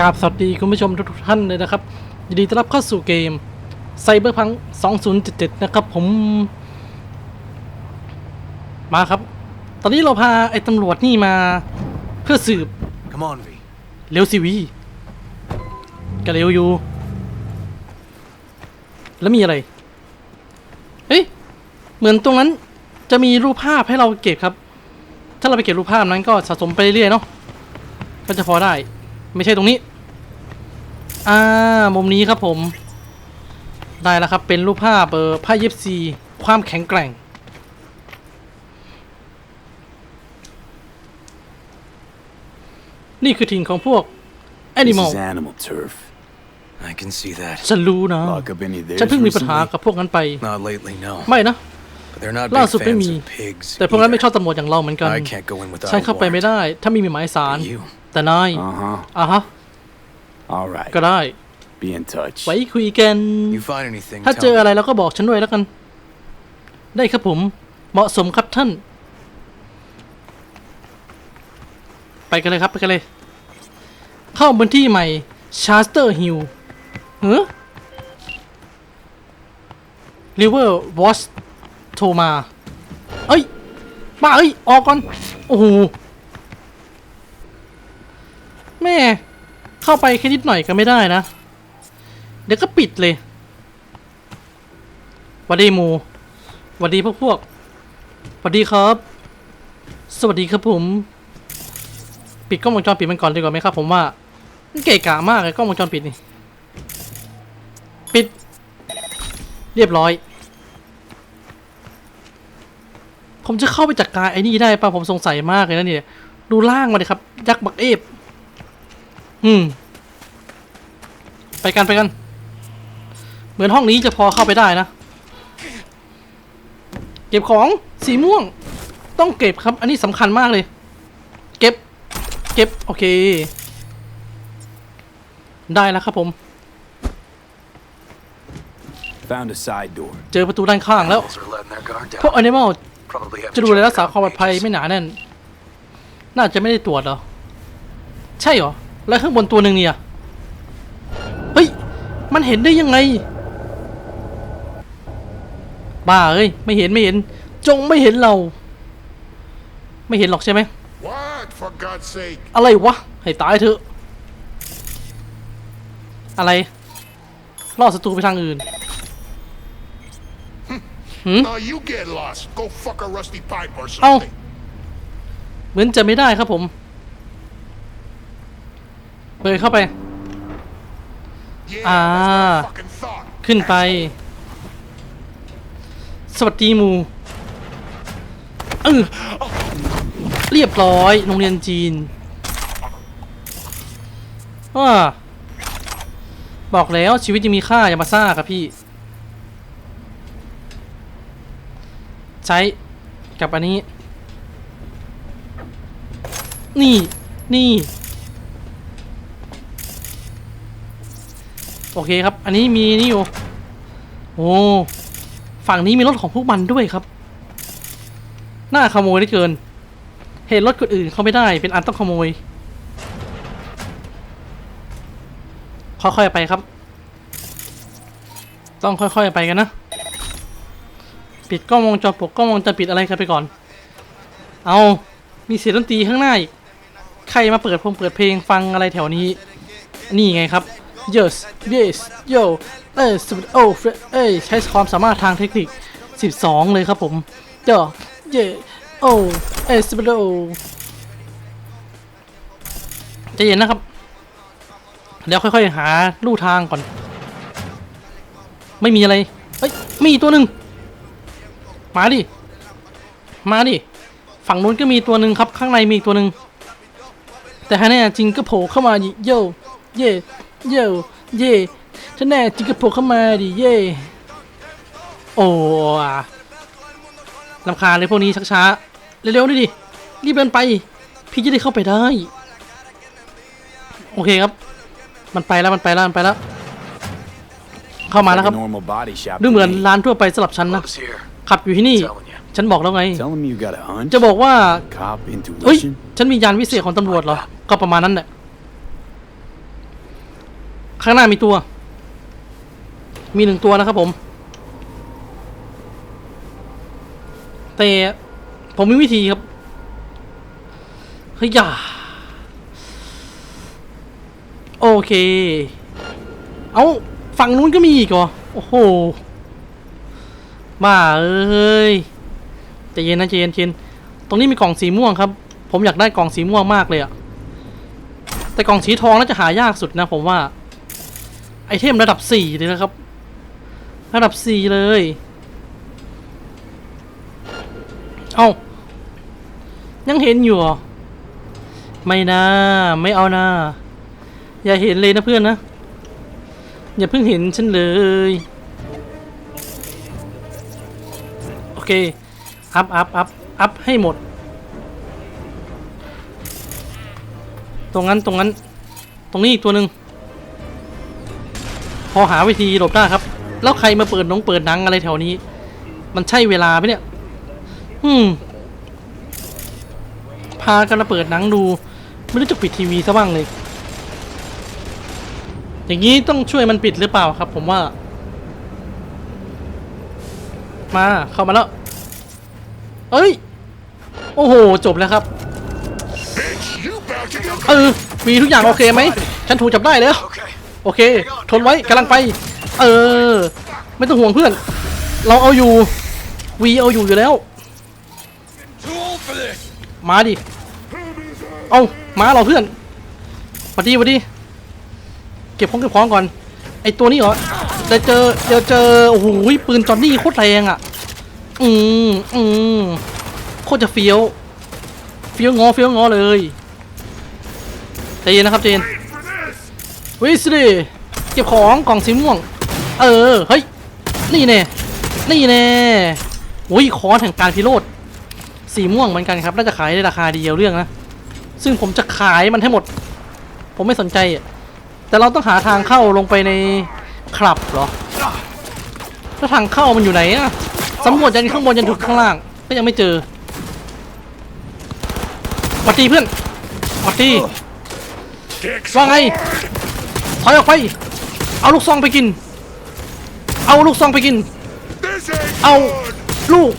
กราบสวัสดีคุณผู้ชมทุกๆท่านเลยนะครับยินดีต้อนรับเข้าสู่เกม Cyberpunk 2077 นะครับผม มาครับ ตอนนี้เราพาไอ้ตำรวจนี่มาเพื่อสืบ Come on, V. เร็วสิวีก็เร็วอยู่ แล้วมีอะไร เฮ้ย เหมือนตรงนั้นจะมีรูปภาพให้เราเก็บครับ ถ้าเราไปเก็บรูปภาพนั้นก็สะสมไปเรื่อยๆเนาะก็จะพอได้ ไม่ใช่ตรงนี้ อ่ามุมนี้ครับผม ได้แล้วครับเป็นรูปภาพเออผ้าเย็บซีความแข็งแกร่ง นี่คือถิ่นของพวก This Animal is animal turf. I can see that. ฉันรู้นะ Lock up any of ฉัน theirs เพิ่งมีปัญหา recently? กับพวกนั้นไป Not lately, no. ไม่นะ But they're not ล่า big สุดไม่ fans มี of pigs. แต่พวกนั้นไม่ชอบ either. ตำรวจอย่างเราเหมือนกัน I can't go in without ฉัน a เข้าไปไม่ warrant. ได้ ถ้าไม่มีหมายสาร But you, แต่นาย Uh-huh. อะฮะ All right. ก็ได้ Be in touch. ไว้คุยกัน you find anything? ถ้า tell เจอ me. อะไรแล้วก็บอกฉันด้วยแล้วกัน ได้ครับผม เหมาะสมครับท่าน ไปกันเลยครับ ไปกันเลย เข้าพื้นที่ใหม่ชาร์สเตอร์ฮิลเฮ้อริเวอร์วอชโทรมา เอ้ยมาเอ้ย ออกก่อน โอ้โห แม่ เข้าไปแค่นิดหน่อยก็ไม่ได้นะ เดี๋ยวก็ปิดเลยวัสดีมูวัสดีพวกพวกวัสดีครับ สวัสดีครับผม ปิดกล้องวงจรปิดมันก่อนดีกว่าไหมครับ ผมว่ามันเกะกะมากเลยกล้องวงจรปิดนี่ ปิด เรียบร้อย ผมจะเข้าไปจัดการไอ้นี่ได้ป่ะผมสงสัยมากเลยนะเนี่ย ดูล่างมาเลยครับ ยักษ์บักเอฟ อืม ไปกันไปกัน เหมือนห้องนี้จะพอเข้าไปได้นะ เก็บของสีม่วง ต้องเก็บครับ อันนี้สำคัญมากเลย เก็บ เก็บ โอเค ได้แล้วครับผม Found a side door. เจอประตูด้านข้างแล้ว Animals are letting their guard พวก down. แอนิมอล Probably have จะ to ดู check แลรักษา out ความปลอดภัย patients. ไม่หนาแน่น น่าจะไม่ได้ตรวจเหรอ ใช่เหรอ แล้วข้างบนตัวหนึ่งเนี่ย เฮ้ย มันเห็นได้ยังไง บ้าเอ้ย ไม่เห็นไม่เห็น จงไม่เห็นเรา ไม่เห็นหรอกใช่ไหม What, for God's sake? อะไรวะ ให้ตายเถอะ อะไร ล่อศัตรูไปทางอื่น No, you get lost. Go fuck a rusty pipe or Oh. something. เหมือนจะไม่ได้ครับผม เปิดเข้าไป Yeah, Ah. that's what I fucking thought. ขึ้นไป สวัสดีมู เออเรียบร้อย โรงเรียนจีนว่าบอกแล้วชีวิตยังมีค่า อย่ามาซ่าครับพี่ ใช้กับอันนี้ นี่ นี่ อเคครับ อันนี้มีนี่อยู่ โอ้ ฝั่งนี้มีรถของพวกมันด้วยครับ น่าขโมยได้เกิน เห็นรถคนอื่นเขาไม่ได้ เป็นอันต้องขโมย ค่อยๆไปครับ ต้องค่อยๆไปกันนะ ปิดกล้องวงจรปิดกล้องวงจรปิดอะไรกันไปก่อน เอา มีเสียงดนตรีข้างหน้าอีก ใครมาเปิดพงเปิดเพลงฟังอะไรแถวนี้ นี่ไงครับ yes yes yo เอ้ยสุดโอ้เอ้ยใช้ความสามารถทางเทคนิค 12 เลยครับผม yo yeah โอ้เอ้ยสุดโอ้ใจะเย็นนะครับ เดี๋ยวค่อยๆ หาลู่ทางก่อน ไม่มีอะไร เฮ้ย มีตัวหนึ่ง มาดิ มาดิ ฝั่งนู้นก็มีตัวหนึ่งครับ ข้างในมีอีกตัวหนึ่ง แต่ถ้าแน่จริงก็โผล่เข้ามาโย่เย่ โยเย่ถ้าแน่จริงก็โผล่เข้ามาดิเย่โอ้อะลำคาญเลยพวกนี้ชักช้าเร็วๆดิดิรีบเดินไป พี่จะได้เข้าไปได้ โอเคครับ มันไปแล้วมันไปแล้วมันไปแล้ว เข้ามาแล้วค Like รับ a normal body shop. ดู to เหมือน me. ร้านทั่วไปสำหรับฉันนะ Love's here. ขับอยู่ที่นี่ Telling you. ฉันบอกแล้วไง Tell him you got a hunch. จะบอกว่า Cop เฮ้ย intuition. ฉันมียานวิเศษของตำรวจเหรอ ก็ประมาณนั้นแหละ ข้างหน้ามีตัว มีหนึ่งตัวนะครับผม แต่ผมมีวิธีครับ เฮ้ยอย่าโอเค เอาฝั่งนู้นก็มีอีกเหรอ โอ้โหบ้าเอ้ยใจเย็นนะใจเย็นใจเย็นตรงนี้มีกล่องสีม่วงครับ ผมอยากได้กล่องสีม่วงมากเลยอะแต่กล่องสีทองน่าจะหายากสุดนะผมว่า ไอเทมระดับสี่เลยนะครับ ระดับสี่เลย เอายังเห็นอยู่เหรอ ไม่นะไม่เอานะอย่าเห็นเลยนะเพื่อนนะ อย่าเพิ่งเห็นฉันเลย โอเค อัพอัพอัพอัพให้หมด ตรงนั้นตรงนั้น ตรงนี้อีกตัวหนึ่ง พอหาวิธีหลบได้ครับ แล้วใครมาเปิดหนงเปิดหนังอะไรแถวนี้ มันใช่เวลาไหมเนี่ย อืม พากันมาเปิดหนังดู ไม่รู้จะปิดทีวีซะบ้างเลย อย่างนี้ต้องช่วยมันปิดหรือเปล่าครับ ผมว่า มาเข้ามาแล้ว เอ้ย โอ้โห จบแล้วครับ เออ มีทุกอย่างโอเคไหม ฉันถูกจับได้แล้ว โอเค ทนไว้กำลังไป เออ ไม่ต้องห่วงเพื่อน เราเอาอยู่ วีเอาอยู่อยู่แล้ว มาดิ เอามาเราเพื่อนมาดีมาดี เก็บของเก็บของก่อน ไอตัวนี้เหรอเดี๋ยวเจอเดี๋ยวเจอ โอ้โหปืนจอนนี่โคตรแรงอะ อืมอืมโคตรจะเฟี้ยว เฟี้ยวงอเฟี้ยวงอเลยใจเย็นนะครับใจเย็น วิสดิเก็บของกล่องสีม่วง เออ เฮ้ย นี่แน่ นี่แน่โอ้ยคอนแห่งการพิโรธสีม่วงเหมือนกันครับ น่าจะขายในราคาเดียวเรื่องนะ ซึ่งผมจะขายมันให้หมด ผมไม่สนใจอะแต่เราต้องหาทางเข้าลงไปในคลับเหรอ แล้วทางเข้ามันอยู่ไหนอะสำรวจยันข้างบนยันถึงข้างล่าง ก็ยังไม่เจอหวัดดีเพื่อนหวัดดี Dicks. ว่าไง ถอยออกไป เอาลูกซองไปกิน เอาลูกซองไปกิน เอาลูก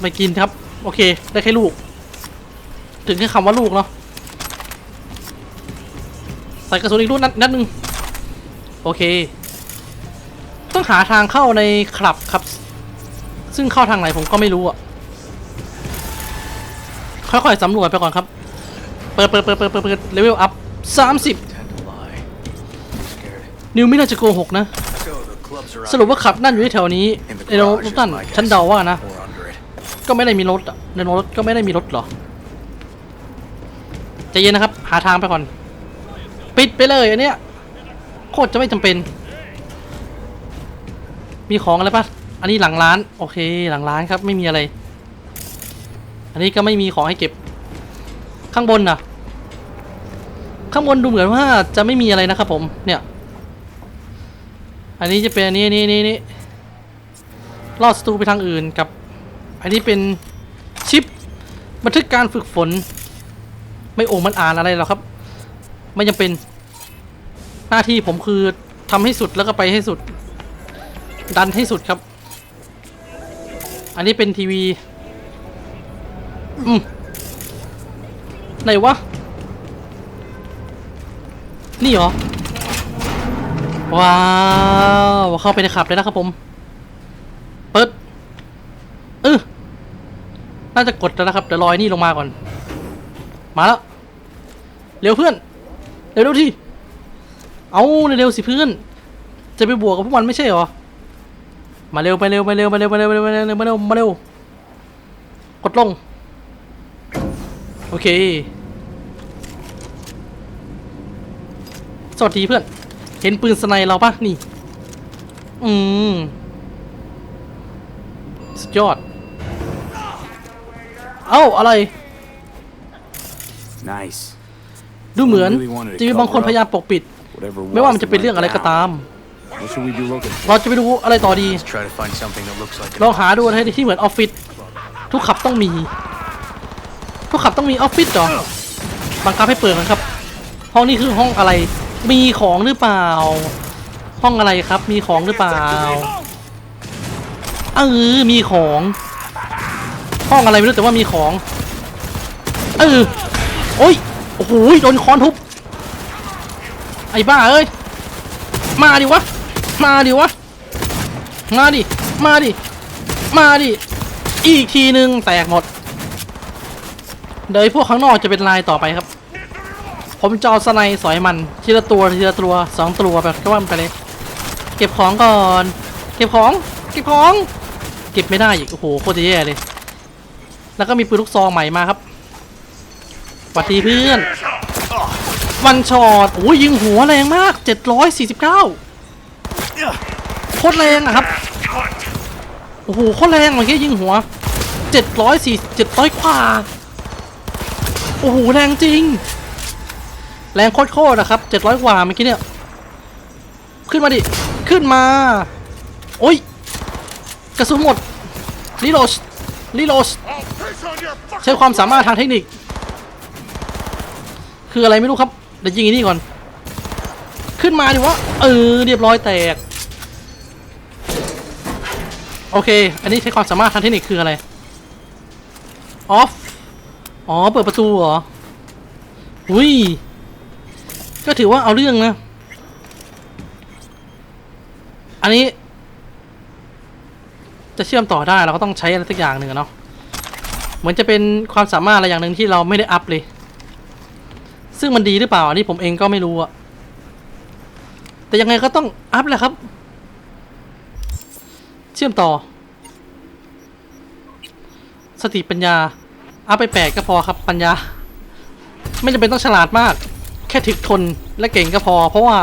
ไปกินครับ โอเค ได้แค่ลูก ถึงแค่คำว่าลูกเนาะใส่กระสุนอีกลูกนัดนัดหนึ่งโอเค ต้องหาทางเข้าในคลับครับ ซึ่งเข้าทางไหนผมก็ไม่รู้อะค่อยๆสำรวจไปก่อนครับ เปิดเปิดเปิดเปิดเปิดเปิดเลเวลอัพสามสิบ นิวไม่น่าจะโกหกนะ สรุปว่าขับนั่นอยู่ที่แถวนี้ในรถนั่นฉันเดาว่านะ ก็ไม่ได้มีรถอะในรถก็ไม่ได้มีรถหรอใจเย็นนะครับ หาทางไปก่อน ปิดไปเลยอันเนี้ยโคตรจะไม่จำเป็น มีของอะไรปะอันนี้หลังร้าน โอเค หลังร้านครับ ไม่มีอะไร อันนี้ก็ไม่มีของให้เก็บ ข้างบนน่ะข้างบนดูเหมือนว่าจะไม่มีอะไรนะครับผมเนี่ย อันนี้จะเป็นอันนี้นนี้อันนี้อันนี้ลอดสตูไปทางอื่นกับ อันนี้เป็นชิปบันทึกการฝึกฝน ไม่โอ่งมันอ่านอะไรหรอกครับ ไม่จำเป็นหน้าที่ผมคือทำให้สุดแล้วก็ไปให้สุด ดันให้สุดครับ อันนี้เป็นทีวี อืมไหนวะ นี่เหรอ ว้าว เข้าไปในขับเลยนะครับผม เปิดเออน่าจะกดแล้วนะครับ เดี๋ยวลอยนี่ลงมาก่อน มาแล้ว เร็วเพื่อน เร็วที่ เอาเร็วๆสิเพื่อน จะไปบวกกับพวกมันไม่ใช่หรอ มาเร็วไปเร็วไปเร็วมาเร็วมาเร็วมาเร็วมาเร็วมาเร็วมาเร็ว กดลง โอเค สวัสดีเพื่อน ห็นปืนสไนเราปะนี่ อืม สุดยอด เอ้า อะไร Nice. ดูเหมือนจะมีบางคนพยายามปกปิด Whatever ไม่ว่า was มันจะ that เป็นเรื่อง went อะไรก็ down. ตาม What should we be looking for? เราจะไปดูอะไรต่อดี Let's try to find something that looks like ลอง an หาดูอะไรที่เหมือนออฟฟิศ ทุกขับต้องมี ทุกขับต้องมีออฟฟิศเหรอ บังคับให้เปิดนะครับ ห้องนี้คือห้องอะไร มีของหรือเปล่า ห้องอะไรครับ มีของหรือเปล่า เออ มีของ ห้องอะไรไม่รู้แต่ว่ามีของ เออ โอ้ย โอ้โหโดนค้อนทุบ ไอ้บ้าเอ้ย มาดิวะ มาดิวะ มาดิ มาดิ มาดิ อีกทีนึงแตกหมด เดี๋ยวพวกข้างนอกจะเป็นลายต่อไปครับ ผมจะเอาสไนสอยมันทีละตัวทีละตัวสองตัวแบบก็ว่ามันไปเลยเก็บของก่อน เก็บของ เก็บของ เก็บไม่ได้อีกโอ้โหโคตรแย่เลย แล้วก็มีปืนลูกซองใหม่มาครับสวัสดีเพื่อนวันช็อตโอ้ยยิงหัวแรงมาก 749โคตรแรงอะครับโอ้โหโคตรแรงเมื่อกี้ยิงหัว704 700กว่าโอ้โหแรงจริง แรงโคตรๆนะครับ700กว่าเมื่อกี้เนี่ย ขึ้นมาดิ ขึ้นมา โอ้ย กระสุนหมดรีโหลดรีโหลด I'll piss on your fucking ใช้ความสามารถทางเทคนิค คืออะไรไม่รู้ครับ เดี๋ยวยิงอันนี้ก่อน ขึ้นมาดิวะ เออ เรียบร้อยแตก โอเค อันนี้ใช้ความสามารถทางเทคนิคคืออะไร ออฟ อ๋อ เปิดประตูเหรอ อุ้ย ก็ถือว่าเอาเรื่องนะ อันนี้ จะเชื่อมต่อได้เราก็ต้องใช้อะไรสักอย่างหนึ่งเนาะ เหมือนจะเป็นความสามารถอะไรอย่างหนึ่งที่เราไม่ได้อัพเลย ซึ่งมันดีหรือเปล่า อันนี้ผมเองก็ไม่รู้อะแต่ยังไงก็ต้องอัพแหละครับ เชื่อมต่อ สติปัญญาอัพไปแปดก็พอครับปัญญา ไม่จำเป็นต้องฉลาดมาก ค่ถึกทนและเก่งก็พอ เพราะว่า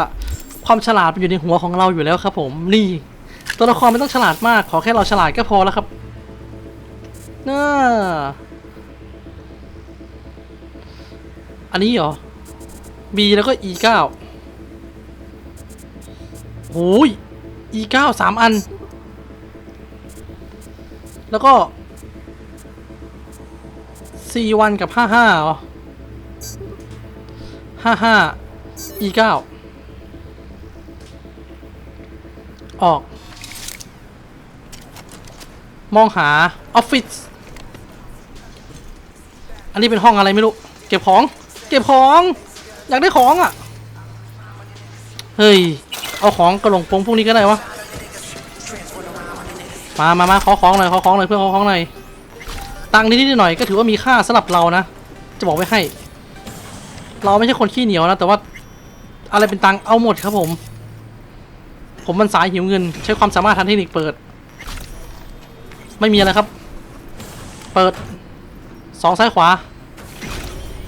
ความฉลาดมันอยู่ในหัวของเราอยู่แล้วครับ ผมนี่ ตัวละครไม่ต้องฉลาดมาก ขอแค่เราฉลาดก็พอแล้วครับน่าอันนี้เหรอ B แล้วก็ E 9โอ้ย E 9สามอัน แล้วก็ C 1กับ 55เหรอ55 E 9ออก มองหา ออฟฟิศอันนี้เป็นห้องอะไรไม่รู้ เก็บของ เก็บของ อยากได้ของอะ เฮ้ย เอาของกระหลงปงพวกนี้ก็ได้วะ มามามาขอของหน่อย ขอของหน่อยเพื่อขอของหน่อย ตังค์นิดๆหน่อยก็ถือว่ามีค่าสำหรับเรานะ จะบอกไว้ให้ เราไม่ใช่คนขี้เหนียวนะ แต่ว่าอะไรเป็นตังค์เอาหมดครับผม ผมมันสายหิวเงิน ใช้ความสามารถทางเทคนิคเปิด ไม่มีอะไรครับ เปิดสองซ้ายขวา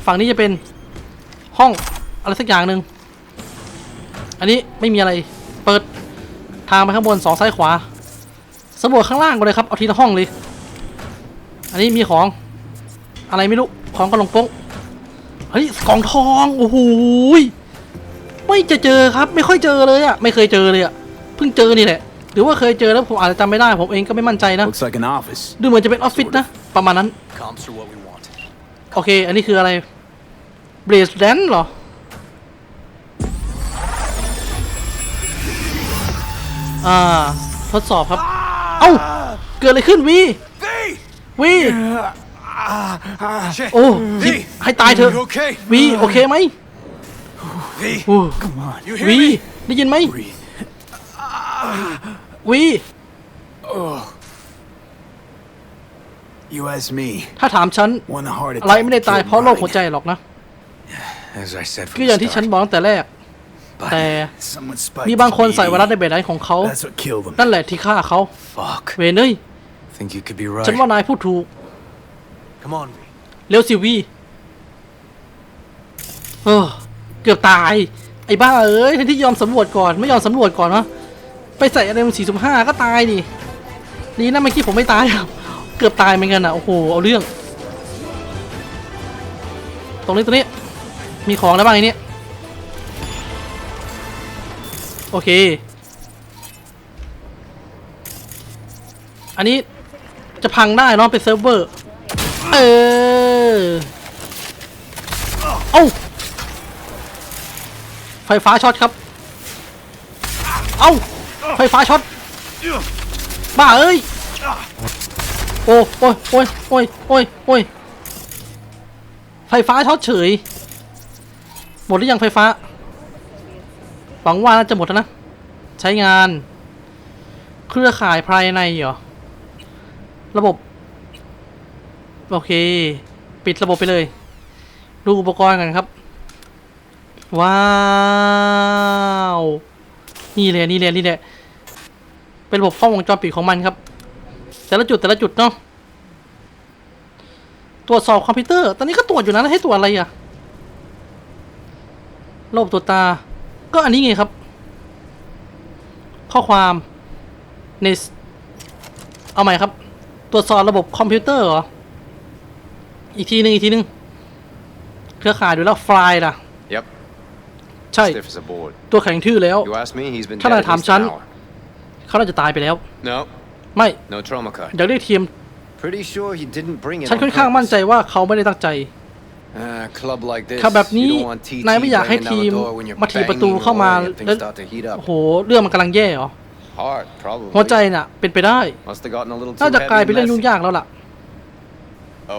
ฝั่งนี้จะเป็นห้องอะไรสักอย่างหนึ่งอันนี้ไม่มีอะไรเปิดทางไปข้างบนสองซ้ายขวาสำรวจข้างล่างก่อนเลยครับเอาทีละห้องเลย อันนี้มีของอะไรไม่รู้ของกระลงโป้ง เฮ้ยกล่องทองโอ้โหยไม่จะเจอครับ ไม่ค่อยเจอเลยอะไม่เคยเจอเลยอะเพิ่งเจอนี่แหละ หรือว่าเคยเจอแล้วผมอาจจะจำไม่ได้ ผมเองก็ไม่มั่นใจนะ Looks like an office. ดูเหมือนจะเป็นออฟฟิศนะ ประมาณนั้น Comps are what we want. โอเค อันนี้คืออะไรเบรสแดนเหรอ อ่า ทดสอบครับ เอ้า เกิดอะไรขึ้นวี V! วี Shit. โอ้ยิงให้ตายเถอะ You okay? วีโอเคไหม V! โอ้ Come on. You hear วี me? ได้ยินไหม Breathe. วี You ask me. ถ้าถามฉัน One heart อะไร attack. ไม่ได้ตาย killed เพราะโรคหัว mine. ใจหรอกนะ As I said ก็ from อย่าง the ที่ฉัน start. บอกตั้งแต่แรก But แต่ Someone spiked มีบางคน his ใส่ไวรัสใน VE. เบรดไนของเขา That's what killed him. นั่นแหละที่ฆ่าเขา fuck. เวนเอ้ย Think you could be ฉันว่า right. นายพูดถูก Come on, เร็วสิวีเออเกือบตาย ไอ้บ้าเอ้ยแทนที่ยอมสำรวจก่อนไม่ยอมสำรวจก่อนวะไปใส่อะไรมันสี่สิบห้าก็ตายดิดีนะเมื่อกี้ผมไม่ตายครับเกือบตายเหมือนกันอะโอ้โหเอาเรื่อง ตรงนี้ตรงนี้มีของอะไรบ้างไอ้นี่โอเค อันนี้จะพังได้เนาะเป็นเซิร์ฟเวอร์ เออเอ้าไฟฟ้าช็อตครับ เอ้าไฟฟ้าช็อตบ้าเอ้ย โอ้โอ้ยโอ้ยโอ้ยโอ้ยโอ้ยไฟฟ้าช็อตเฉย หมดหรือยังไฟฟ้า หวังว่าน่าจะหมดแล้วนะ ใช้งาน เครือข่ายภายในเหรอ ระบบ โอเค ปิดระบบไปเลย ดูอุปกรณ์กันครับ ว้าว นี่เลยนี่เลยนี่แหละเป็นระบบกล้องวงจรปิดของมันครับ แต่ละจุดแต่ละจุดเนาะตรวจสอบคอมพิวเตอร์ ตอนนี้ก็ตรวจอยู่นะแล้วให้ตรวจอะไรอะระบบตรวจตา ก็อันนี้ไงครับ ข้อความในเอาใหม่ครับ ตรวจสอบระบบคอมพิวเตอร์เหรอ อีกทีหนึ่งอีกทีหนึ่งเครือข่ายดูแล้วไฟล์ล่ะ Yep. ใช่ Stiff as a board. ตัวแข็งทื่อแล้ว You ask me, he's been Kan dead hij at het least ham an zijn? hour. เขาน่าจะตายไปแล้ว No, ไม่ no trauma card. อยากได้ทีม Pretty sure he didn't bring it ฉัน on ค่อนข้างมั่นใจ purpose. ว่าเขาไม่ได้ตั้งใจ Ah, club like this, ครับแบบนี้ you don't want TT นายไม่อยากให้ banging ที down ม the door when you're มาถีบประตู banging เข้ามา away and แล้ว things start to heat โอ้ up. โห เรื่องมันกำลังแย่เหรอ Hard, probably. หัวใจน่ะ เป็นไปได้ Must have gotten a little น่า too จะกลาย heavy เป็นเรื่อง and ยุ่ง messy. ยากแล้วล่ะ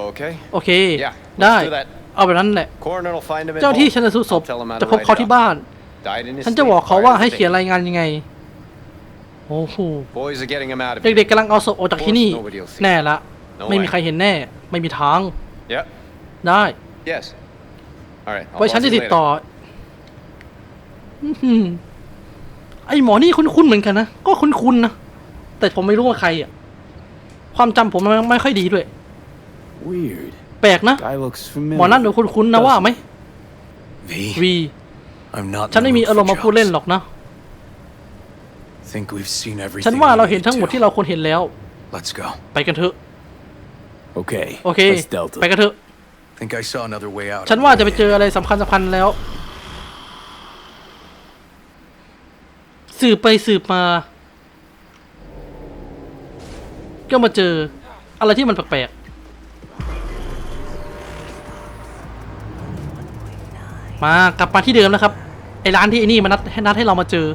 Okay. โอเค Yeah, ได้ let's do that. เอาแบบนั้นแหละ Coroner will find him at เจ้าที่ home. ชันสูตรศพ I'll tell him how จะ to พบ write เขา it ที่ up. บ้าน Died in his ฉันจะ sleep บอกเขา prior ว่า to ให้ the เขียน date. รายงานยังไง โอ้โห Boys are getting him out of เด็ here. กๆกำลังเอาศพออกจากที่นี่ Nobody will see. แน่ละ No ไม่มี way. ใครเห็นแน่ ไม่มีทาง Yep. ได้ Yes. All right. I'll ไว้ฉัน boss จะ you ติด later. ต่ออื้อหือไอหมอนี่คุ้นๆเหมือนกันนะ ก็คุ้นๆนะ แต่ผมไม่รู้ว่าใครอะ ความจำผมมันไม่ค่อยดีด้วย Weird. แปลกนะ Guy looks หมอนั่นดู familiar. คุ้นๆนะว่าไหม V, วี I'm not. in ฉัน the ไม่มี mood อารม for ณ์มาพูดเล่น jokes. หรอกนะ Think we've seen everything. ฉันว่า we เราเห็น need ทั้งหมด to. ที่เราควรเห็นแล้ว Let's go. ไปกันเถอะ Okay. โอเค Let's Delta. ไปกันเถอะ Think I saw another way out. ฉันว่าจะไปเจออะไรสำคัญสำคัญแล้ว สืบไปสืบมา ก็มาเจออะไรที่มันแปลก มากลับมาที่เดิมแล้วครับ ไอ้ร้านที่ไอ้นี่มานัดให้นัดให้เรามาเจอ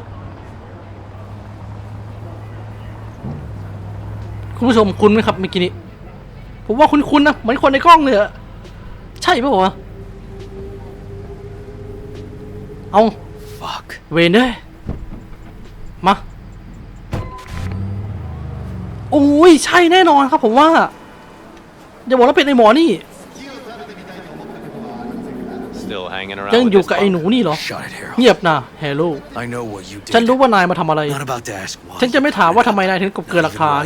คุณผู้ชมคุ้นไหมครับเมื่อกี้นี้ผมว่าคุ้นๆนะเหมือนคนในกล้องเลยอะใช่ปะวะเอา Fuck. เวนเอ้ยมาโอ้ยใช่แน่นอนครับผมว่าอย่าบอกว่าเป็นไอหมอนี่ Still hanging around ยัง with อยู่ this กับไอ้ punk? หนูนี่เหรอ Shut it, Harold. เงียบนะเฮลโล I know what you did. ฉันรู้ว่านายมาทำอะไร Not about to ask why. ฉันจะไม่ถามว่าทำไมนายถึงกบเกินหลักฐาน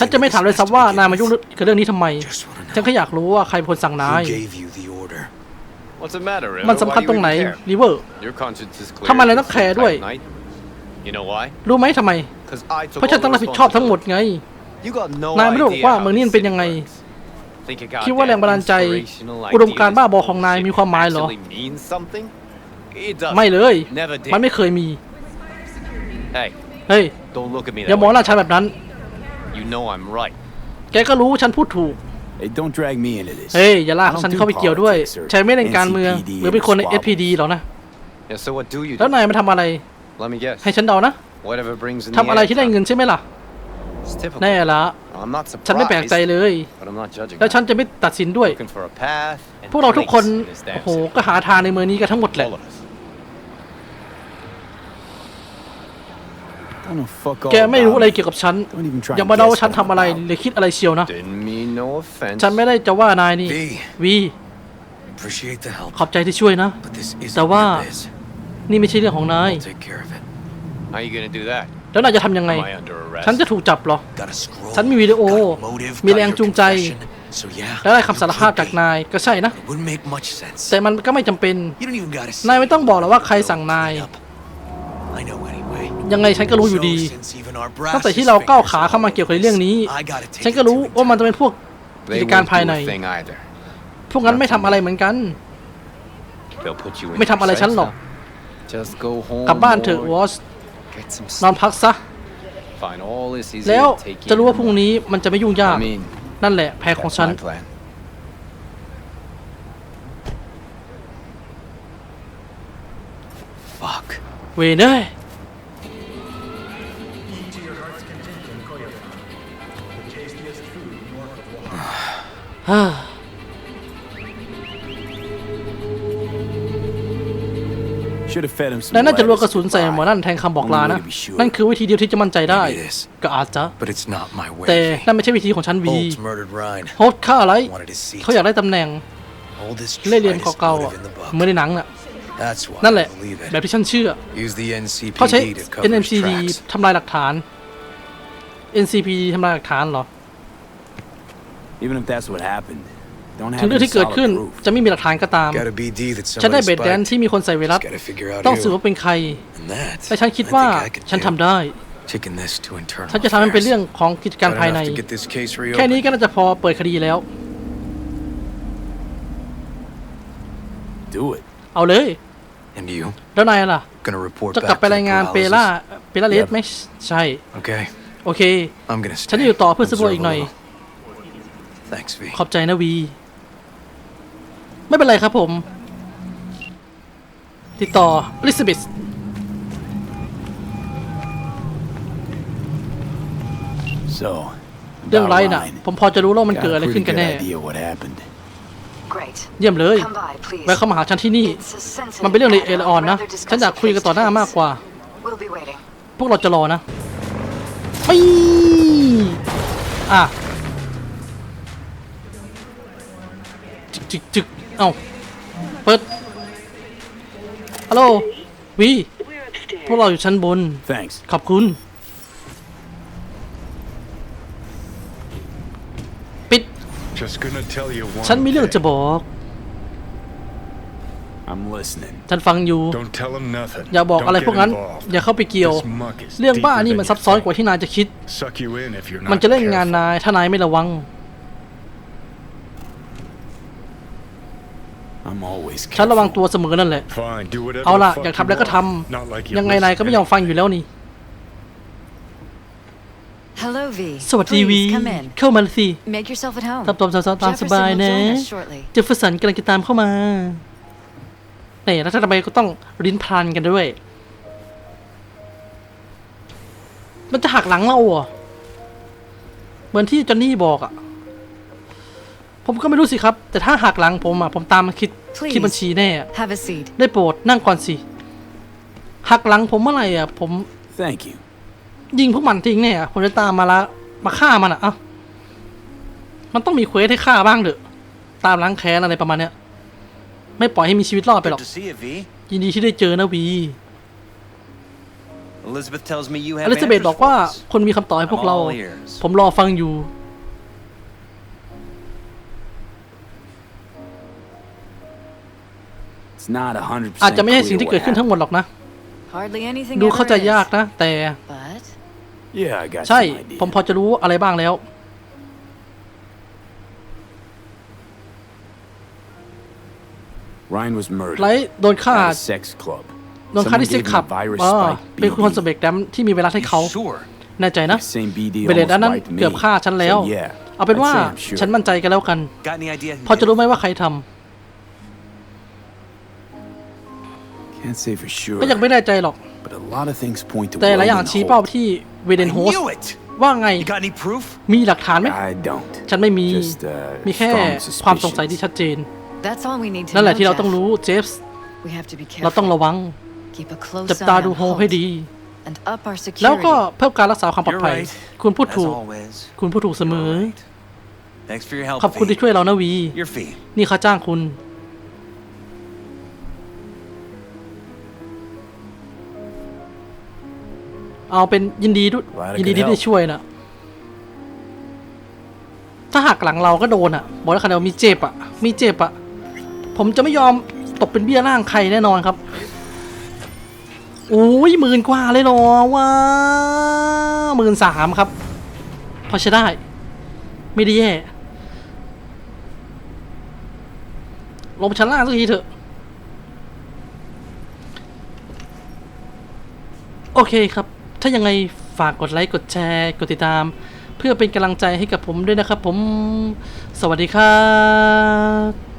ฉันจะไม่ถามเลยซ้ำว่านายมายุ่งกับเรื่องนี้ทำไม Just wanna ฉัน know แค่อยากรู้ว่าใครเป็นคนสั่งนาย who gave you the order. What's the matter, River? มันสำคัญ Why ต do รง you ไหน even care? ริเวอร์ Your conscience is clear. ทำไมเราต้อง You แคร์ sleep ด้วย at night. You know why? รู้ไหมทำไม Because I took เพราะฉัน all ต้อง the รับผิดชอบทั้งหมด responsibility. ไง You got no นายไม่รู้หรอก idea ว่า how เมืองนี้ this มันเป็น city ยังไง works. Think a คิดว่าแรงบันดาลใจ inspirational อุดม idea การณ์ is บ้าบอของนายมีความหมายเหรอ actually means something? It doesn't. ไม่เลย Never did. มันไม่เคยมี Hey, เฮ้ย don't look at me อย่า that มอง way. หน้าฉันแบบนั้น You know I'm right. แกก็รู้ฉันพูดถูก Hey, don't drag me into this. เฮ้ย อย่าลาก I don't ฉัน do เข้าไปเกี่ยวด้วย politics or ฉันไม่เล่นการเมือง NCPD หรือเป็นคนใน or squabbles. SPD หรอกนะ Yeah, so what do you แล้ว do? นายมาทำอะไร Let me guess. ให้ฉันเดานะ Whatever brings in ทำอะไรที่ได้เงินนใช่ไหมล่ะ It's typical. แน่ละ I'm not ฉันไม่แปลกใจ surprised, เลย but I'm not judging. แล้วฉันจะไม่ตัดสินด้วย Looking for a path and พวกเราทุกคน place in this damn โอ้โห city. ก็หาทางในเมืองนี้กันทั้งหมดแหละ All of us. Don't know fuck all แกไม่รู้ about อะไร it. เกี่ยวกับฉัน Don't even try อย่า and มาเดา guess ว่าฉัน what ทำ I'm อะไร about. หรือคิดอะไรเชียวนะ Didn't mean no offense. ฉันไม่ได้จะว่านายนี่ V, วี appreciate the help, ขอบใจที่ช่วยนะ but this isn't แต่ว่า your biz. นี่ไม่ใช่เรื่องของนาย I'll take care of it. How you gonna do that? แล้วนายจะทำยังไง Am I under arrest? ฉันจะถูกจับเหรอ Got a scroll. ฉันมีวิดีโอ got motive, มี got แรง your จูงใจ confession. So yeah, และได้ you คำสารภาพ could จาก be. นายก็ใช่นะ It wouldn't make much sense. แต่มันก็ไม่จำเป็น You don't even gotta say นายไม่ต้องบอกหรอกว่าใคร it. สั่งนาย Yep. I know anyway. ยังไงฉันก็รู้อยู่ดี So since even our ตั้งแต่ brass's ที่เราก้าว fingers ขาเข้ามาเกี่ยวกับเรื่องนี้ I gotta take ฉันก็ it รู้ to ว่ามันจะเป็นพวกกิ They จการ won't ภาย do ใน a thing either. พวกนั้นไม่ทำอะไรเหมือนกัน They'll put you in ไม่ทำอะไร your ฉัน sights หรอก now. Just go home. กลับบ้านเถอะ Lord. วอส Get some นอน sleep. พักซะ Find all this easy แล้ว to take จะรู้ in ว่าพรุ่งนี้มันจะไม่ยุ่งยาก I mean, นั่นแหละแผนของ that's ฉัน my plan. Fuck. เวยเนยฮ่า และน่าจะรัวกระ lettuce สุนใส่หมอ before. นั่นแทนคำบอกลา Only นะ way to be sure. นั่นคือวิธีเดียวที่จะมั่นใจได้ Maybe it is. ก็อาจจะ But it's not my way. แต่ V. นั่นไม่ใช่วิธีของฉันวี Holtz murdered Ryan. โฮสฆ่าอะไร Wanted his seat. เขาอยากได้ตำแหน่ง Oldest เล่ห์เหลี่ยม tritest เก่าๆ motive อะ in the book. เมื่อในหนังน่ะ That's why นั่นแหละ I believe แบบ it. ที่ฉันเชื่อ Use the NCPD เขาใช้ to cover his NMCD tracks. ทำลายหลักฐาน NCPD ทำลายหลักฐานเหรอ Even if that's what happened, don't ถึง have เรื่อง any ที่เกิด solid ขึ้น proof. จะไม่มีหลักฐานก็ตาม Got a BD that ฉันได้ somebody เบดแดน spiked. ที่มีคนใส่ไวรัส Just gotta figure out ต้องสืบ who. ว่าเป็นใคร And that, แต่ฉันคิด I ว่า think I could ฉัน do. ทำได้ Taking this to internal ฉันจะทำให้มันเป็นเรื่อง affairs. ของกิจการ Got ภายใน enough to get this case แค่นี้ reopened. ก็น่าจะพอเปิดคดีแล้ว Do it. เอาเลย And you? แล้วนายล่ะ Gonna report จะกลับ back ไป to the รายงานเปล่า paralysis? เปล่าเลสไหมใช่ Okay. โอเค I'm gonna ฉัน stay. จะอยู่ต่อเพื่อซื้อ Observe อีกหน่อย a little. Thanks, V. ขอบใจนะวี ไม่เป็นไรครับผม ติดต่ออลิซาเบธ So, เรื่อง about ไรน่ะ Ryan. ผมพอจะรู้แล้วมัน Got เกิด a อะไร pretty ขึ้นกัน good แน่ idea what happened. Great. เยี่ยมเลย Come by, please. แวะเข้ามาหาฉันที่นี่ It's a sensitive มันเป็นเรื่องในเอ matter. ลออนนะ Rather discuss ฉันอยาก it คุยกันต่อหน้ามากกว่า We'll be waiting. พวกเราจะรอนะไม่อะ จึกจึกจึก เอ้าเปิดฮัลโหลวีพวกเราอยู่ชั้นบน Thanks. ขอบคุณ ปิด Just gonna tell you one ฉันมีเรื่องจะ thing. บอก I'm listening. ฉันฟังอยู่ Don't tell him nothing. อย่าบอก Don't อะไร get พวกนั้น involved. อย่าเข้าไปเกี่ยว This muck is เรื่องบ้า deeper นี่ than มัน you ซับซ้อน think. กว่าที่นายจะคิด Suck you in if you're not มันจะเล่นงาน careful. นายถ้านายไม่ระวัง I'm always ฉันระวัง careful. ตัวเสมอนั่นแหละ Fine, do whatever เอา the ล่ะ fuck อยากทำ you แล้วก็ท want. Not like ำ you ยังไงนายก็ไม่ยอม listen ฟังอยู่แล้วนี่ Hello, V. สวัสดีวี Please come in. เข้ามาสิ Make yourself at home. ทำตัวสาวๆตามสบาย Jefferson นะ will join us shortly. เจฟเฟอร์สันกำลังจะตามเข้ามาเนี่ยแล้วทำไมก็ต้องลิ้นพลันกันด้วย มันจะหักหลังเราเหรอเหมือนที่จอนนี่บอกอะผมก็ไม่รู้สิครับ แต่ถ้าหักหลังผมอะผมตามมาคิด Please. คิดบัญชีแน่อะ Have a seat. ได้โปรดนั่งก่อนสิหักหลังผมเมื่อไหร่อะผม Thank you. ยิงพวกมันทิ้งเนี่ยผมจะตามมาละมาฆ่ามันอะเอ้ามันต้องมีเควสให้ฆ่าบ้างเถอะตามล้างแค้นอะไรประมาณเนี้ย ไม่ปล่อยให้มีชีวิตรอดไปหรอก Good to see you, V. ยินดีที่ได้เจอนะวี Elizabeth tells me you have อลิซาเบธ answers บอกว่า for us. คนมีคำตอบให้พวกเรา I'm all ears. ผมรอฟังอยู่ อาจ percent จะไม่ใช่สิ่ง clear ที่เกิด what ขึ้นทั้งหมด happened. หรอกนะ Hardly anything ดู ever เข้าใจ is. ยากนะ แต่ But Yeah, I got ใช่ some idea. ผมพอจะรู้อะไรบ้างแล้ว Ryan was murdered ไลท์โดนฆ่า at a sex club. โดนฆ่า Someone ที่เซ็ก gave ขั him บ a virus อ่า spike เป็นคนส BD. เบกแดมที่มีไวรัสให้เขา Sure. แน่ใจนะ The same BD เบเลต almost อันนั้น wiped me. เกือบฆ่าฉันแล้ว So, yeah, เอาเป็น I'd ว่า say I'm sure. ฉันมั่นใจกันแล้วกัน Got any idea who พอจะ did รู้ it? ไหมว่าใครทำ Can't say for sure. ก็ยังไม่แน่ใจหรอก But a lot of things point to แต่หลายอย่าง William ชี้เป้า Holt. ที่เวเดน I โฮส knew it. ว่าไง You got any proof? มีหลักฐานไหม I don't. ฉันไม่มี Just, uh, มีแค่ strong ความสงสัยที่ suspicions. ชัดเจน that's all we need to นั่นแหละ know, ที่เรา Jeff. ต้องรู้เจฟส์ We have to be เราต้อง careful. ระวัง Keep a close จับ eye ตา on ดูโฮ Holt ให้ดี and up our แล้วก็ security. เพิ่มการรักษาความปลอด You're ภัย right. คุณพูด As ถูก always. คุณพูดถูกเสมอ You're right. Thanks for your help. ขอบคุณ V. ที่ช่วยเรานะวี Your fee. นี่เขาจ้างคุณ เอาเป็นยินดีด้วย Glad I ยินดี could ที่ได้ help. ช่วยนะถ้าหักหลังเราก็โดนอะ บอกแล้วค่ะเดี๋ยวมีเจ็บอะมีเจ็บอะ ผมจะไม่ยอมตกเป็นเบี้ยล่างใครแน่นอนครับโอ้ยหมื่นกว่าเลยเหรอว้าหมื่นสามครับ พอใช้ได้ ไม่ได้แย่ ลงไปชั้นล่างสักทีเถอะ โอเคครับ ถ้ายังไงฝากกดไลค์ กดแชร์ กดติดตาม เพื่อเป็นกำลังใจให้กับผมด้วยนะครับผม สวัสดีครับ